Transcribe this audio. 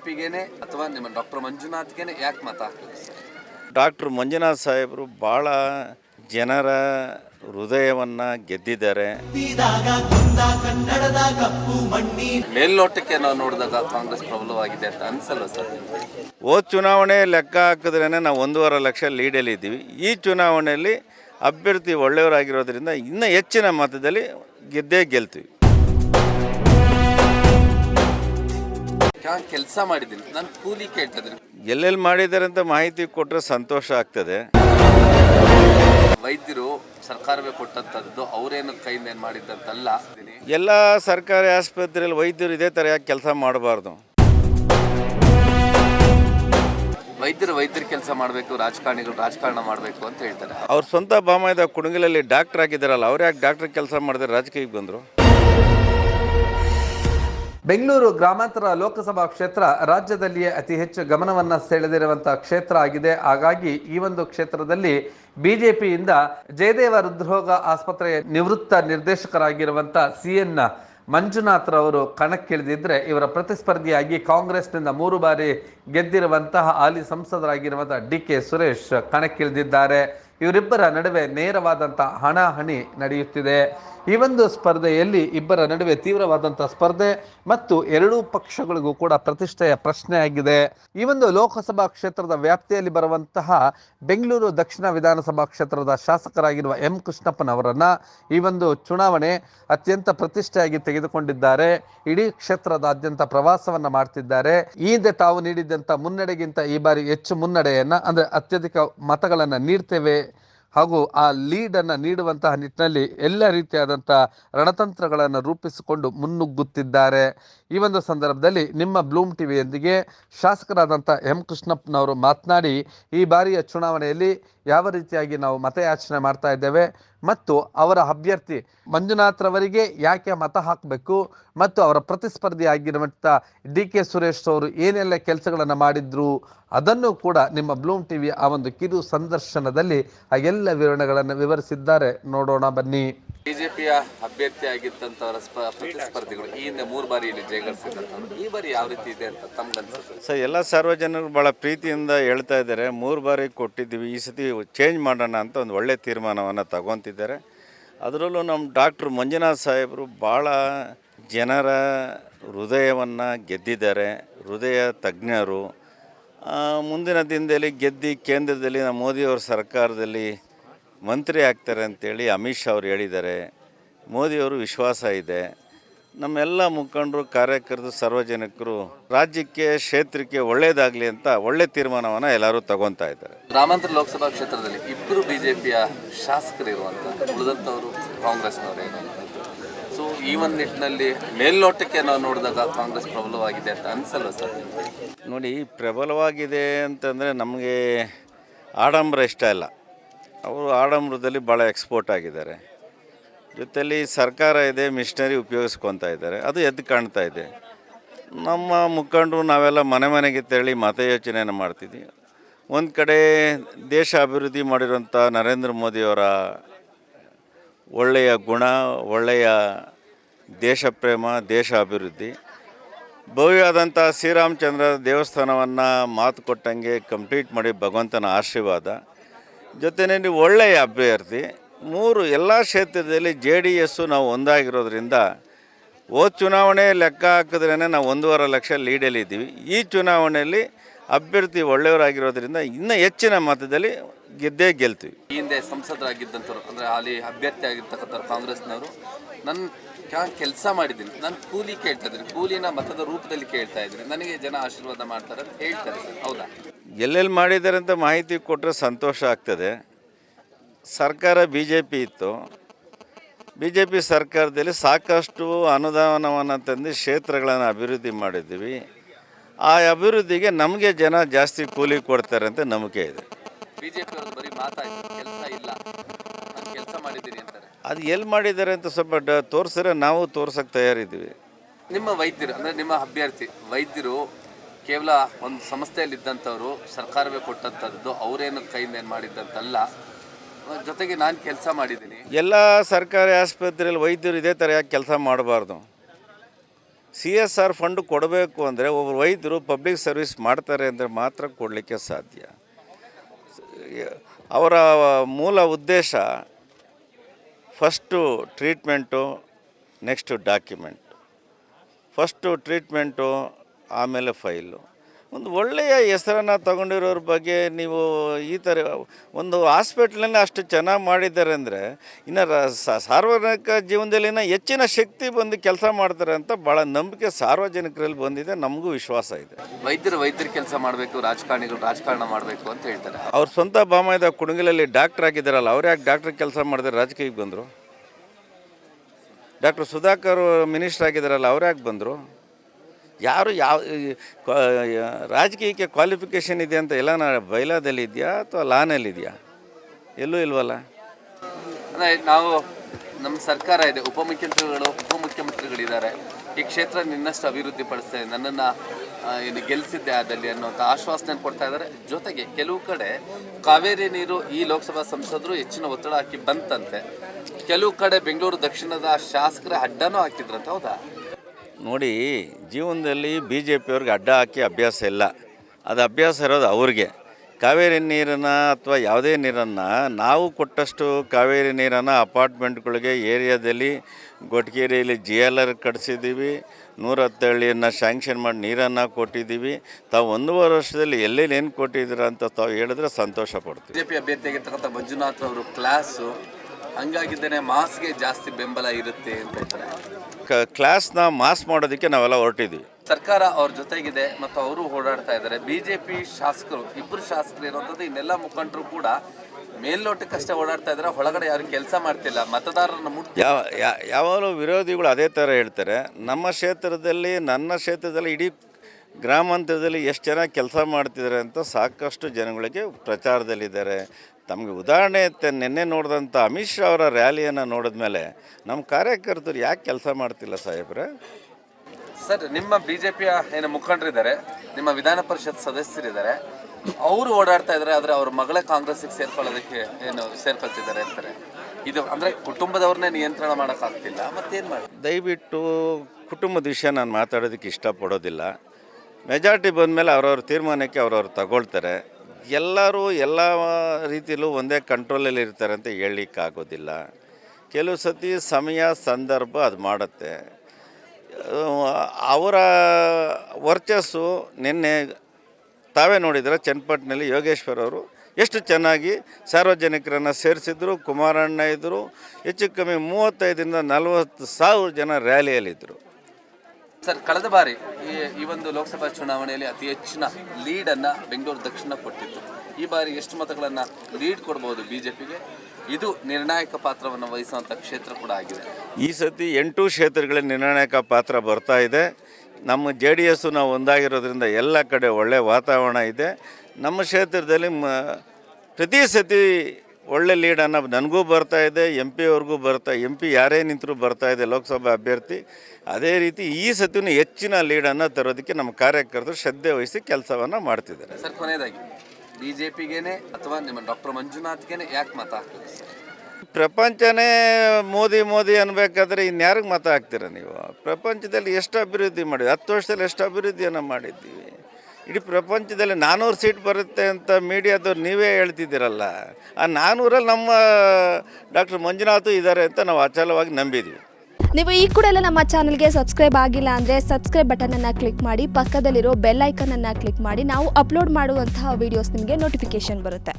ಬಿಜೆಪಿಗೇನೆ ಅಥವಾ ನಿಮ್ಮ ಡಾಕ್ಟರ್ ಮಂಜುನಾಥ್ಗೇನೆ ಯಾಕೆ ಮತ ಹಾಕ್ಬೇಕು ಸರ್? ಡಾಕ್ಟ್ರ್ ಮಂಜುನಾಥ್ ಸಾಹೇಬರು ಭಾಳ ಜನರ ಹೃದಯವನ್ನು ಗೆದ್ದಿದ್ದಾರೆ. ಮೇಲ್ನೋಟಕ್ಕೆ ನಾವು ನೋಡಿದಾಗ ಕಾಂಗ್ರೆಸ್ ಪ್ರಬಲವಾಗಿದೆ ಅಂತ ಅನ್ಸಲ್ಲ ಸರ್ ಹೋದ ಚುನಾವಣೆ ಲೆಕ್ಕ ಹಾಕಿದ್ರೇ ನಾವು ಒಂದೂವರೆ ಲಕ್ಷ ಲೀಡಲ್ಲಿ ಇದ್ದೀವಿ. ಈ ಚುನಾವಣೆಯಲ್ಲಿ ಅಭ್ಯರ್ಥಿ ಒಳ್ಳೆಯವರಾಗಿರೋದ್ರಿಂದ ಇನ್ನೂ ಹೆಚ್ಚಿನ ಮತದಲ್ಲಿ ಗೆದ್ದೇ ಗೆಲ್ತೀವಿ. ಕೆಲಸ ಮಾಡಿದ್ದೀನಿ. ನಾನು ಕೂಲಿ ಕೇಳ್ತಾ ಇದ್ದೀನಿ. ಎಲ್ಲೆಲ್ಲಿ ಮಾಡಿದ್ದಾರೆ ಅಂತ ಮಾಹಿತಿ ಕೊಟ್ಟರೆ ಸಂತೋಷ ಆಗ್ತದೆ. ವೈದ್ಯರು ಸರ್ಕಾರವೇ ಕೊಟ್ಟಂಥದ್ದು ಅವರೇನು ಕೈಯಿಂದ ಏನು ಮಾಡಿದ್ದಂತಲ್ಲ. ಎಲ್ಲ ಸರ್ಕಾರಿ ಆಸ್ಪತ್ರೆಯಲ್ಲಿ ವೈದ್ಯರು ಇದೇ ಥರ ಯಾಕೆ ಕೆಲಸ ಮಾಡಬಾರ್ದು? ವೈದ್ಯರು ವೈದ್ಯರ ಕೆಲಸ ಮಾಡಬೇಕು ರಾಜಕಾರಣಿಗಳು ರಾಜಕಾರಣ ಮಾಡಬೇಕು ಅಂತ ಹೇಳ್ತಾರೆ. ಅವ್ರ ಸ್ವಂತ ಬಾಮಯದ ಕುಡುಗಲಲ್ಲಿ ಡಾಕ್ಟರ್ ಆಗಿದ್ದಾರಲ್ಲ ಅವ್ರು ಯಾಕೆ ಡಾಕ್ಟರ್ ಕೆಲಸ ಮಾಡಿದ್ರೆ ರಾಜಕೀಯಕ್ಕೆ ಬಂದರು? ಬೆಂಗಳೂರು ಗ್ರಾಮಾಂತರ ಲೋಕಸಭಾ ಕ್ಷೇತ್ರ ರಾಜ್ಯದಲ್ಲಿಯೇ ಅತಿ ಹೆಚ್ಚು ಗಮನವನ್ನು ಸೆಳೆದಿರುವಂತಹ ಕ್ಷೇತ್ರ ಆಗಿದೆ. ಹಾಗಾಗಿ ಈ ಒಂದು ಕ್ಷೇತ್ರದಲ್ಲಿ ಬಿಜೆಪಿಯಿಂದ ಜಯದೇವ ಹೃದ್ರೋಗ ಆಸ್ಪತ್ರೆಯ ನಿವೃತ್ತ ನಿರ್ದೇಶಕರಾಗಿರುವಂತ ಸಿ ಎನ್ ಮಂಜುನಾಥ್ ರವರು ಕಣಕ್ಕಿಳಿದಿದ್ರೆ ಇವರ ಪ್ರತಿಸ್ಪರ್ಧಿಯಾಗಿ ಕಾಂಗ್ರೆಸ್ನಿಂದ ಮೂರು ಬಾರಿ ಗೆದ್ದಿರುವಂತಹ ಹಾಲಿ ಸಂಸದರಾಗಿರುವಂತಹ ಡಿ ಕೆ ಸುರೇಶ್ ಕಣಕ್ಕಿಳಿದಿದ್ದಾರೆ. ಇವರಿಬ್ಬರ ನಡುವೆ ನೇರವಾದಂತಹ ಹಣಾಹಣಿ ನಡೆಯುತ್ತಿದೆ. ಈ ಒಂದು ಸ್ಪರ್ಧೆಯಲ್ಲಿ ಇಬ್ಬರ ನಡುವೆ ತೀವ್ರವಾದಂತಹ ಸ್ಪರ್ಧೆ ಮತ್ತು ಎರಡೂ ಪಕ್ಷಗಳಿಗೂ ಕೂಡ ಪ್ರತಿಷ್ಠೆಯ ಪ್ರಶ್ನೆ ಆಗಿದೆ. ಈ ಒಂದು ಲೋಕಸಭಾ ಕ್ಷೇತ್ರದ ವ್ಯಾಪ್ತಿಯಲ್ಲಿ ಬರುವಂತಹ ಬೆಂಗಳೂರು ದಕ್ಷಿಣ ವಿಧಾನಸಭಾ ಕ್ಷೇತ್ರದ ಶಾಸಕರಾಗಿರುವ ಎಂ ಕೃಷ್ಣಪ್ಪನವರನ್ನ ಈ ಒಂದು ಚುನಾವಣೆ ಅತ್ಯಂತ ಪ್ರತಿಷ್ಠೆಯಾಗಿ ತೆಗೆದುಕೊಂಡಿದ್ದಾರೆ. ಇಡೀ ಕ್ಷೇತ್ರದಾದ್ಯಂತ ಪ್ರವಾಸವನ್ನ ಮಾಡ್ತಿದ್ದಾರೆ. ಈ ತಾವು ನೀಡಿದ್ದಂತ ಮುನ್ನಡೆಗಿಂತ ಈ ಬಾರಿ ಹೆಚ್ಚು ಮುನ್ನಡೆಯನ್ನ, ಅಂದ್ರೆ ಅತ್ಯಧಿಕ ಮತಗಳನ್ನ ನೀಡ್ತೇವೆ. ಹಾಗೂ ಆ ಲೀಡನ್ನು ನೀಡುವಂತಹ ನಿಟ್ಟಿನಲ್ಲಿ ಎಲ್ಲ ರೀತಿಯಾದಂಥ ರಣತಂತ್ರಗಳನ್ನು ರೂಪಿಸಿಕೊಂಡು ಮುನ್ನುಗ್ಗುತ್ತಿದ್ದಾರೆ. ಈ ಒಂದು ಸಂದರ್ಭದಲ್ಲಿ ನಿಮ್ಮ ಬ್ಲೂಮ್ ಟಿ ವಿಯೊಂದಿಗೆ ಶಾಸಕರಾದಂಥ ಎಂ ಕೃಷ್ಣಪ್ಪನವರು ಮಾತನಾಡಿ, ಈ ಬಾರಿಯ ಚುನಾವಣೆಯಲ್ಲಿ ಯಾವ ರೀತಿಯಾಗಿ ನಾವು ಮತಯಾಚನೆ ಮಾಡ್ತಾ ಇದ್ದೇವೆ ಮತ್ತು ಅವರ ಅಭ್ಯರ್ಥಿ ಮಂಜುನಾಥ್ರವರಿಗೆ ಯಾಕೆ ಮತ ಹಾಕಬೇಕು ಮತ್ತು ಅವರ ಪ್ರತಿಸ್ಪರ್ಧಿ ಆಗಿರುವಂಥ ಡಿ ಕೆ ಸುರೇಶ್ ಅವರು ಏನೆಲ್ಲ ಕೆಲಸಗಳನ್ನು ಮಾಡಿದ್ರು ಅದನ್ನು ಕೂಡ ನಿಮ್ಮ ಬ್ಲೂಮ್ ಟಿವಿ ಆ ಒಂದು ಕಿರು ಸಂದರ್ಶನದಲ್ಲಿ ಆ ಎಲ್ಲ ವಿವರಣೆಗಳನ್ನು ವಿವರಿಸಿದ್ದಾರೆ. ನೋಡೋಣ ಬನ್ನಿ. ಬಿಜೆಪಿಯ ಅಭ್ಯರ್ಥಿ ಆಗಿದ್ದಂಥವರ ಸ್ಪ, ಪ್ರತಿಸ್ಪರ್ಧಿಗಳು ಈ ಹಿಂದೆ ಮೂರು ಬಾರಿ ಇಲ್ಲಿ ಜಯಗಳಿಸಿದಂಥವ್ರು ಈ ಬಾರಿ ಯಾವ ರೀತಿ ಇದೆ ಅಂತ ತಮ್ಗನ್ಸುತ್ತೆ ಸರ್, ಎಲ್ಲ ಸಾರ್ವಜನಿಕರು ಭಾಳ ಪ್ರೀತಿಯಿಂದ ಹೇಳ್ತಾ ಇದ್ದಾರೆ. ಮೂರು ಬಾರಿ ಕೊಟ್ಟಿದ್ದೀವಿ. ಈ ಸತಿ ಚೇಂಜ್ ಮಾಡೋಣ ಅಂತ ಒಂದು ಒಳ್ಳೆ ತೀರ್ಮಾನವನ್ನು ತಗೊತಿದ್ದಾರೆ. ಅದರಲ್ಲೂ ನಮ್ಮ ಡಾಕ್ಟರ್ ಮಂಜುನಾಥ್ ಸಾಹೇಬರು ಭಾಳ ಜನರ ಹೃದಯವನ್ನು ಗೆದ್ದಿದ್ದಾರೆ. ಹೃದಯ ತಜ್ಞರು. ಮುಂದಿನ ದಿನದಲ್ಲಿ ಗೆದ್ದಿ ಕೇಂದ್ರದಲ್ಲಿ ನಮ್ಮ ಮೋದಿಯವ್ರ ಸರ್ಕಾರದಲ್ಲಿ ಮಂತ್ರಿ ಆಗ್ತಾರೆ ಅಂತೇಳಿ ಅಮಿತ್ ಶಾ ಅವರು ಹೇಳಿದ್ದಾರೆ. ಮೋದಿಯವರು ವಿಶ್ವಾಸ ಇದೆ. ನಮ್ಮೆಲ್ಲ ಮುಖಂಡರು ಕಾರ್ಯಕರ್ತರು ಸಾರ್ವಜನಿಕರು ರಾಜ್ಯಕ್ಕೆ ಕ್ಷೇತ್ರಕ್ಕೆ ಒಳ್ಳೆಯದಾಗಲಿ ಅಂತ ಒಳ್ಳೆ ತೀರ್ಮಾನವನ್ನು ಎಲ್ಲರೂ ತಗೊತಾ ಇದ್ದಾರೆ. ಗ್ರಾಮಾಂತರ ಲೋಕಸಭಾ ಕ್ಷೇತ್ರದಲ್ಲಿ ಇಬ್ಬರು ಬಿಜೆಪಿಯ ಶಾಸಕರು ಇರುವಂಥ ಉಳಿದಂಥವರು ಕಾಂಗ್ರೆಸ್ನವರು. ಏನು ಸೊ ಈ ಒಂದು ನಿಟ್ಟಿನಲ್ಲಿ ಮೇಲ್ನೋಟಕ್ಕೆ ನಾವು ನೋಡಿದಾಗ ಕಾಂಗ್ರೆಸ್ ಪ್ರಬಲವಾಗಿದೆ ಅಂತ ಅನ್ಸಲ್ಲ ಸರ್? ನೋಡಿ ಪ್ರಬಲವಾಗಿದೆ ಅಂತಂದರೆ ನಮಗೆ ಆಡಂಬರ ಇಷ್ಟ ಇಲ್ಲ. ಅವರು ಆಡಂಬರದಲ್ಲಿ ಭಾಳ ಎಕ್ಸ್ಪೋರ್ಟ್ ಆಗಿದ್ದಾರೆ. ಜೊತೆಯಲ್ಲಿ ಸರ್ಕಾರ ಇದೆ ಮಿಷನರಿ ಉಪಯೋಗಿಸ್ಕೊತಾ ಇದ್ದಾರೆ. ಅದು ಎದ್ದು ಕಾಣ್ತಾ ಇದೆ. ನಮ್ಮ ಮುಖಂಡರು ನಾವೆಲ್ಲ ಮನೆ ಮನೆಗೆ ತೆರಳಿ ಮತಯೋಚನೆಯನ್ನು ಮಾಡ್ತಿದ್ವಿ. ಒಂದು ಕಡೆ ದೇಶ ಅಭಿವೃದ್ಧಿ ಮಾಡಿರುವಂಥ ನರೇಂದ್ರ ಮೋದಿಯವರ ಒಳ್ಳೆಯ ಗುಣ, ಒಳ್ಳೆಯ ದೇಶ ಪ್ರೇಮ, ದೇಶ ಅಭಿವೃದ್ಧಿ. ಭವ್ಯವಾದಂಥ ಶ್ರೀರಾಮಚಂದ್ರ ದೇವಸ್ಥಾನವನ್ನು ಮಾತು ಕೊಟ್ಟಂಗೆ ಕಂಪ್ಲೀಟ್ ಮಾಡಿ ಭಗವಂತನ ಆಶೀರ್ವಾದ. ಜೊತೆಯಲ್ಲಿ ಒಳ್ಳೆಯ ಅಭ್ಯರ್ಥಿ. ಮೂರು, ಎಲ್ಲ ಕ್ಷೇತ್ರದಲ್ಲಿ ಜೆ ಡಿ ಎಸ್ಸು ನಾವು ಒಂದಾಗಿರೋದ್ರಿಂದ ಹೋದ ಚುನಾವಣೆ ಲೆಕ್ಕ ಹಾಕಿದ್ರೇ ನಾವು ಒಂದೂವರೆ ಲಕ್ಷ ಲೀಡಲ್ಲಿದ್ದೀವಿ ಈ ಚುನಾವಣೆಯಲ್ಲಿ ಅಭ್ಯರ್ಥಿ ಒಳ್ಳೆಯವರಾಗಿರೋದ್ರಿಂದ ಇನ್ನೂ ಹೆಚ್ಚಿನ ಮತದಲ್ಲಿ ಗೆದ್ದೇ ಗೆಲ್ತೀವಿ. ಈ ಹಿಂದೆ ಸಂಸದರಾಗಿದ್ದಂಥವ್ರು, ಅಂದರೆ ಅಲ್ಲಿ ಅಭ್ಯರ್ಥಿ ಆಗಿರ್ತಕ್ಕಂಥವ್ರು ಕಾಂಗ್ರೆಸ್ನವರು ನನ್ನ ಕೆಲಸ ಮಾಡಿದ್ದೀನಿ. ನಾನು ಕೂಲಿ ಕೇಳ್ತಾ ಇದ್ದೀನಿ. ಕೂಲಿನ ಮತದ ರೂಪದಲ್ಲಿ ಕೇಳ್ತಾ ಇದ್ದೀನಿ. ನನಗೆ ಜನ ಆಶೀರ್ವಾದ ಮಾಡ್ತಾರೆ ಅಂತ ಹೇಳ್ತಾರೆ ಹೌದಾ? ಎಲ್ಲೆಲ್ಲಿ ಮಾಡಿದ್ದಾರೆ ಅಂತ ಮಾಹಿತಿ ಕೊಟ್ಟರೆ ಸಂತೋಷ ಆಗ್ತದೆ. ಸರ್ಕಾರ ಬಿ ಜೆ ಪಿ ಇತ್ತು. ಬಿ ಜೆ ಪಿ ಸರ್ಕಾರದಲ್ಲಿ ಸಾಕಷ್ಟು ಅನುದಾನವನ್ನು ತಂದು ಕ್ಷೇತ್ರಗಳನ್ನು ಅಭಿವೃದ್ಧಿ ಮಾಡಿದ್ದೀವಿ. ಆ ಅಭಿವೃದ್ಧಿಗೆ ನಮಗೆ ಜನ ಜಾಸ್ತಿ ಕೂಲಿ ಕೊಡ್ತಾರೆ ಅಂತ ನಂಬಿಕೆ ಇದೆ. ಅದು ಎಲ್ಲಿ ಮಾಡಿದ್ದಾರೆ ಅಂತ ಸ್ವಲ್ಪ ತೋರಿಸಿದ್ರೆ ನಾವು ತೋರ್ಸಕ್ಕೆ ತಯಾರಿದ್ದೀವಿ. ನಿಮ್ಮ ವೈದ್ಯರು ಅಂದರೆ ನಿಮ್ಮ ಅಭ್ಯರ್ಥಿ ವೈದ್ಯರು ಕೇವಲ ಒಂದು ಸಂಸ್ಥೆಯಲ್ಲಿದ್ದಂಥವರು ಸರ್ಕಾರವೇ ಕೊಟ್ಟಂಥದ್ದು, ಅವರೇನು ಕೈಯಿಂದ ಏನು ಮಾಡಿದ್ದಂತಲ್ಲ. ಜೊತೆಗೆ ನಾನು ಕೆಲಸ ಮಾಡಿದ್ದೀನಿ. ಎಲ್ಲ ಸರ್ಕಾರಿ ಆಸ್ಪತ್ರೆಯಲ್ಲಿ ವೈದ್ಯರು ಇದೇ ಥರ ಯಾಕೆ ಕೆಲಸ ಮಾಡಬಾರ್ದು? ಸಿ ಎಸ್ ಆರ್ ಫಂಡ್ ಕೊಡಬೇಕು ಅಂದರೆ ಒಬ್ಬರು ವೈದ್ಯರು ಪಬ್ಲಿಕ್ ಸರ್ವಿಸ್ ಮಾಡ್ತಾರೆ ಅಂದರೆ ಮಾತ್ರ ಕೊಡಲಿಕ್ಕೆ ಸಾಧ್ಯ. ಅವರ ಮೂಲ ಉದ್ದೇಶ first treatment, next document. First treatment ಆಮೇಲೆ ಫೈಲು. ಒಂದು ಒಳ್ಳೆಯ ಹೆಸರನ್ನು ತಗೊಂಡಿರೋರ ಬಗ್ಗೆ ನೀವು ಈ ಥರ ಒಂದು ಹಾಸ್ಪಿಟ್ಲಲ್ಲಿ ಅಷ್ಟು ಚೆನ್ನಾಗಿ ಮಾಡಿದ್ದಾರೆ ಅಂದರೆ ಇನ್ನು ಸಾರ್ವಜನಿಕ ಜೀವನದಲ್ಲಿನ ಹೆಚ್ಚಿನ ಶಕ್ತಿ ಬಂದು ಕೆಲಸ ಮಾಡ್ತಾರೆ ಅಂತ ಭಾಳ ನಂಬಿಕೆ ಸಾರ್ವಜನಿಕರಲ್ಲಿ ಬಂದಿದೆ ನಮಗೂ ವಿಶ್ವಾಸ ಇದೆ. ವೈದ್ಯರು ವೈದ್ಯರ ಕೆಲಸ ಮಾಡಬೇಕು ರಾಜಕಾರಣಿಗಳು ರಾಜಕಾರಣ ಮಾಡಬೇಕು ಅಂತ ಹೇಳ್ತಾರೆ. ಅವ್ರ ಸ್ವಂತ ಬಾಮಾಯ್ದ ಕುಣಗಿಲಲ್ಲಿ ಡಾಕ್ಟ್ರ್ ಆಗಿದ್ದಾರಲ್ಲ ಅವ್ರು ಯಾಕೆ ಡಾಕ್ಟ್ರ್ ಕೆಲಸ ಮಾಡಿದ್ರೆ ರಾಜಕೀಯಕ್ಕೆ ಬಂದರು? ಡಾಕ್ಟರ್ ಸುಧಾಕರ್ ಮಿನಿಸ್ಟರ್ ಆಗಿದ್ದಾರಲ್ಲ ಅವ್ರು ಯಾಕೆ ಬಂದರು? ಯಾರು ಯಾವ ರಾಜಕೀಯಕ್ಕೆ ಕ್ವಾಲಿಫಿಕೇಷನ್ ಇದೆ ಅಂತ ಎಲ್ಲ ಬೈಲಾದಲ್ಲಿ ಇದೆಯಾ ಅಥವಾ ಲಾನಲ್ಲಿ ಇದೆಯಾ ಎಲ್ಲೂ ಇಲ್ವಲ್ಲ? ಅಂದ್ರೆ ನಾವು ನಮ್ಮ ಸರ್ಕಾರ ಇದೆ, ಉಪಮುಖ್ಯಮಂತ್ರಿಗಳು, ಉಪಮುಖ್ಯಮಂತ್ರಿಗಳಿದ್ದಾರೆ. ಈ ಕ್ಷೇತ್ರ ನಿನ್ನಷ್ಟು ಅಭಿವೃದ್ಧಿ ಪಡಿಸ್ತೇನೆ ನನ್ನನ್ನು ಏನು ಗೆಲ್ಲಿಸಿದ್ದೆ ಅದಲ್ಲಿ ಅನ್ನೋಂಥ ಆಶ್ವಾಸನೆ ಕೊಡ್ತಾ ಇದ್ದಾರೆ. ಜೊತೆಗೆ ಕೆಲವು ಕಡೆ ಕಾವೇರಿ ನೀರು ಈ ಲೋಕಸಭಾ ಸಂಸದರು ಹೆಚ್ಚಿನ ಒತ್ತಡ ಹಾಕಿ ಬಂತಂತೆ. ಕೆಲವು ಕಡೆ ಬೆಂಗಳೂರು ದಕ್ಷಿಣದ ಶಾಸಕರ ಅಡ್ಡನೂ ಹಾಕಿದ್ರಂತೆ, ಹೌದಾ? ನೋಡಿ, ಜೀವನದಲ್ಲಿ ಬಿ ಜೆ ಪಿಯವ್ರಿಗೆ ಅಡ್ಡ ಹಾಕಿ ಅಭ್ಯಾಸ ಇಲ್ಲ. ಅದು ಅಭ್ಯಾಸ ಇರೋದು ಅವ್ರಿಗೆ. ಕಾವೇರಿ ನೀರನ್ನು ಅಥವಾ ಯಾವುದೇ ನೀರನ್ನು ನಾವು ಕೊಟ್ಟಷ್ಟು ಕಾವೇರಿ ನೀರನ್ನು ಅಪಾರ್ಟ್ಮೆಂಟ್ಗಳಿಗೆ, ಏರಿಯಾದಲ್ಲಿ, ಗೊಟ್ಗೇರಿಯಲ್ಲಿ ಜಿ ಎಲ್ ಆರ್ ಕಟ್ಸಿದ್ದೀವಿ. ನೂರ ಹತ್ತಳ್ಳಿಯನ್ನು ಶ್ಯಾಂಕ್ಷನ್ ಮಾಡಿ ನೀರನ್ನು ಕೊಟ್ಟಿದ್ದೀವಿ. ತಾವು ಒಂದೂವರೆ ವರ್ಷದಲ್ಲಿ ಎಲ್ಲೆಲ್ಲಿ ಏನು ಕೊಟ್ಟಿದ್ದೀರಾ ಅಂತ ತಾವು ಹೇಳಿದ್ರೆ ಸಂತೋಷ ಪಡ್ತೀವಿ. ಬಿಜೆಪಿ ಅಭ್ಯರ್ಥಿಯಾಗಿರ್ತಕ್ಕಂಥ ಮಂಜುನಾಥ್ ಅವರು ಕ್ಲಾಸು ಹಂಗಾಗಿದ್ದೇನೆ, ಮಾಸ್ಗೆ ಜಾಸ್ತಿ ಬೆಂಬಲ ಇರುತ್ತೆ ಅಂತ ಹೇಳ್ತಾರೆ. ಕ್ಲಾಸ್ನ ಮಾಸ್ ಮಾಡೋದಕ್ಕೆ ನಾವೆಲ್ಲ ಹೊರಟಿದ್ದೀವಿ ಸರ್ಕಾರ ಅವ್ರ ಜೊತೆಗಿದೆ ಮತ್ತು ಅವರು ಓಡಾಡ್ತಾ ಇದ್ದಾರೆ. ಬಿಜೆಪಿ ಶಾಸಕರು ಇಬ್ಬರು ಶಾಸಕರು ಇರುವಂಥದ್ದು ಇನ್ನೆಲ್ಲ ಮುಖಂಡರು ಕೂಡ ಮೇಲ್ನೋಟಕ್ಕಷ್ಟೇ ಓಡಾಡ್ತಾ ಇದ್ದಾರೆ. ಒಳಗಡೆ ಯಾರು ಕೆಲಸ ಮಾಡ್ತಿಲ್ಲ. ಮತದಾರರನ್ನ ಮುಟ್ಟ ಯಾವ ಯಾವಾಗಲೂ ವಿರೋಧಿಗಳು ಅದೇ ಥರ ಹೇಳ್ತಾರೆ. ನಮ್ಮ ಕ್ಷೇತ್ರದಲ್ಲಿ ನನ್ನ ಕ್ಷೇತ್ರದಲ್ಲಿ ಇಡೀ ಗ್ರಾಮಾಂತರದಲ್ಲಿ ಎಷ್ಟು ಜನ ಕೆಲಸ ಮಾಡ್ತಿದ್ದಾರೆ ಅಂತ ಸಾಕಷ್ಟು ಜನಗಳಿಗೆ ಪ್ರಚಾರದಲ್ಲಿದ್ದಾರೆ. ತಮಗೆ ಉದಾಹರಣೆ ನಿನ್ನೆ ನೋಡಿದಂಥ ಅಮಿತ್ ಶಾ ಅವರ ರ್ಯಾಲಿಯನ್ನು ನೋಡಿದ ಮೇಲೆ ನಮ್ಮ ಕಾರ್ಯಕರ್ತರು ಯಾಕೆ ಕೆಲಸ ಮಾಡ್ತಿಲ್ಲ ಸಾಹೇಬ್ರೆ? ಸರ್ ನಿಮ್ಮ ಬಿಜೆಪಿಯ ಏನು ಮುಖಂಡರಿದ್ದಾರೆ ನಿಮ್ಮ ವಿಧಾನ ಪರಿಷತ್ ಸದಸ್ಯರಿದ್ದಾರೆ ಅವರು ಓಡಾಡ್ತಾ ಇದ್ದಾರೆ ಆದರೆ ಅವ್ರ ಮಗಳೇ ಕಾಂಗ್ರೆಸ್ಗೆ ಸೇರ್ಕೊಳ್ಳೋದಕ್ಕೆ ಏನು ಸೇರ್ಕೊಳ್ತಿದ್ದಾರೆ ಅಂತಾರೆ. ಇದು ಅಂದರೆ ಕುಟುಂಬದವ್ರನ್ನೇ ನಿಯಂತ್ರಣ ಮಾಡೋಕ್ಕಾಗ್ತಿಲ್ಲ ಮತ್ತೇನು ಮಾಡಿ? ದಯವಿಟ್ಟು ಕುಟುಂಬದ ವಿಷಯ ನಾನು ಮಾತಾಡೋದಕ್ಕೆ ಇಷ್ಟಪಡೋದಿಲ್ಲ. ಮೆಜಾರಿಟಿ ಬಂದಮೇಲೆ ಅವ್ರವ್ರ ತೀರ್ಮಾನಕ್ಕೆ ಅವ್ರವ್ರು ತಗೊಳ್ತಾರೆ. ಎಲ್ಲರೂ ಎಲ್ಲ ರೀತಿಯಲ್ಲೂ ಒಂದೇ ಕಂಟ್ರೋಲಲ್ಲಿ ಇರ್ತಾರೆ ಅಂತ ಹೇಳಲಿಕ್ಕಾಗೋದಿಲ್ಲ. ಕೆಲವು ಸತಿ ಸಮಯ, ಸಂದರ್ಭ ಅದು ಮಾಡುತ್ತೆ. ಅವರ ವರ್ಚಸ್ಸು ನಿನ್ನೆ ತಾವೇ ನೋಡಿದ್ರೆ ಚನ್ನಪಟ್ಟಣದಲ್ಲಿ ಯೋಗೇಶ್ವರ್ ಅವರು ಎಷ್ಟು ಚೆನ್ನಾಗಿ ಸಾರ್ವಜನಿಕರನ್ನು ಸೇರಿಸಿದ್ರು, ಕುಮಾರಣ್ಣ ಇದ್ದರು ಹೆಚ್ಚು ಕಮ್ಮಿ ಮೂವತ್ತೈದರಿಂದ ನಲವತ್ತು ಸಾವಿರ ಜನ ರ್ಯಾಲಿಯಲ್ಲಿದ್ದರು ಸರ್, ಕಳೆದ ಬಾರಿ ಈ ಈ ಒಂದು ಲೋಕಸಭಾ ಚುನಾವಣೆಯಲ್ಲಿ ಅತಿ ಹೆಚ್ಚಿನ ಲೀಡನ್ನು ಬೆಂಗಳೂರು ದಕ್ಷಿಣ ಕೊಟ್ಟಿತ್ತು. ಈ ಬಾರಿ ಎಷ್ಟು ಮತಗಳನ್ನು ಲೀಡ್ ಕೊಡ್ಬೋದು ಬಿ ಜೆ ಪಿಗೆ ಇದು ನಿರ್ಣಾಯಕ ಪಾತ್ರವನ್ನು ವಹಿಸುವಂಥ ಕ್ಷೇತ್ರ ಕೂಡ ಆಗಿದೆ. ಈ ಸತಿ ಎಂಟು ಕ್ಷೇತ್ರಗಳ ನಿರ್ಣಾಯಕ ಪಾತ್ರ ಬರ್ತಾ ಇದೆ. ನಮ್ಮ ಜೆ ಡಿ ಎಸ್ಸು ನಾವು ಒಂದಾಗಿರೋದ್ರಿಂದ ಎಲ್ಲ ಕಡೆ ಒಳ್ಳೆಯ ವಾತಾವರಣ ಇದೆ. ನಮ್ಮ ಕ್ಷೇತ್ರದಲ್ಲಿ ಪ್ರತಿ ಸತಿ ಒಳ್ಳೆ ಲೀಡನ್ನು ನನಗೂ ಬರ್ತಾ ಇದೆ ಎಂ ಪಿ ಅವ್ರಿಗೂ ಬರ್ತಾ ಎಂ ಪಿ ಯಾರೇ ನಿಂತರೂ ಬರ್ತಾ ಇದೆ ಲೋಕಸಭಾ ಅಭ್ಯರ್ಥಿ. ಅದೇ ರೀತಿ ಈ ಸತಿನೂ ಹೆಚ್ಚಿನ ಲೀಡನ್ನು ತರೋದಕ್ಕೆ ನಮ್ಮ ಕಾರ್ಯಕರ್ತರು ಶ್ರದ್ಧೆ ವಹಿಸಿ ಕೆಲಸವನ್ನು ಮಾಡ್ತಿದ್ದಾರೆ. ಸರ್ ಕೊನೆಯದಾಗಿ ಬಿಜೆಪಿಗೇನೆ ಅಥವಾ ನಿಮ್ಮ ಡಾಕ್ಟರ್ ಮಂಜುನಾಥ್ಗೇನೆ ಯಾಕೆ ಮತ ಹಾಕ್ತೀರಿ ಪ್ರಪಂಚನೇ ಮೋದಿ ಮೋದಿ ಅನ್ಬೇಕಾದ್ರೆ ಇನ್ಯಾರಿಗೆ ಮತ ಹಾಕ್ತೀರ ನೀವು? ಪ್ರಪಂಚದಲ್ಲಿ ಎಷ್ಟು ಅಭಿವೃದ್ಧಿ ಮಾಡಿದ್ವಿ ಹತ್ತು ವರ್ಷದಲ್ಲಿ ಎಷ್ಟು ಅಭಿವೃದ್ಧಿಯನ್ನು ಮಾಡಿದ್ದೀವಿ? ಇಡೀ ಪ್ರಪಂಚದಲ್ಲಿ ನಾನ್ನೂರು ಸೀಟ್ ಬರುತ್ತೆ ಅಂತ ಮೀಡಿಯಾದವ್ರು ನೀವೇ ಹೇಳ್ತಿದ್ದೀರಲ್ಲ. ಆ ನಾನ್ನೂರಲ್ಲಿ ನಮ್ಮ, ಡಾಕ್ಟರ್ ಮಂಜುನಾಥು ಇದ್ದಾರೆ ಅಂತ ನಾವು ಅಚಲವಾಗಿ ನಂಬಿದ್ವಿ. ನೀವು ಈ ಕೂಡ ಎಲ್ಲ ನಮ್ಮ ಚಾನಲ್ಗೆ ಸಬ್ಸ್ಕ್ರೈಬ್ ಆಗಿಲ್ಲ ಅಂದರೆ ಸಬ್ಸ್ಕ್ರೈಬ್ ಬಟನನ್ನು ಕ್ಲಿಕ್ ಮಾಡಿ, ಪಕ್ಕದಲ್ಲಿರೋ ಬೆಲ್ ಐಕನನ್ನು ಕ್ಲಿಕ್ ಮಾಡಿ, ನಾವು ಅಪ್ಲೋಡ್ ಮಾಡುವಂತಹ ವೀಡಿಯೋಸ್ ನಿಮಗೆ ನೋಟಿಫಿಕೇಶನ್ ಬರುತ್ತೆ.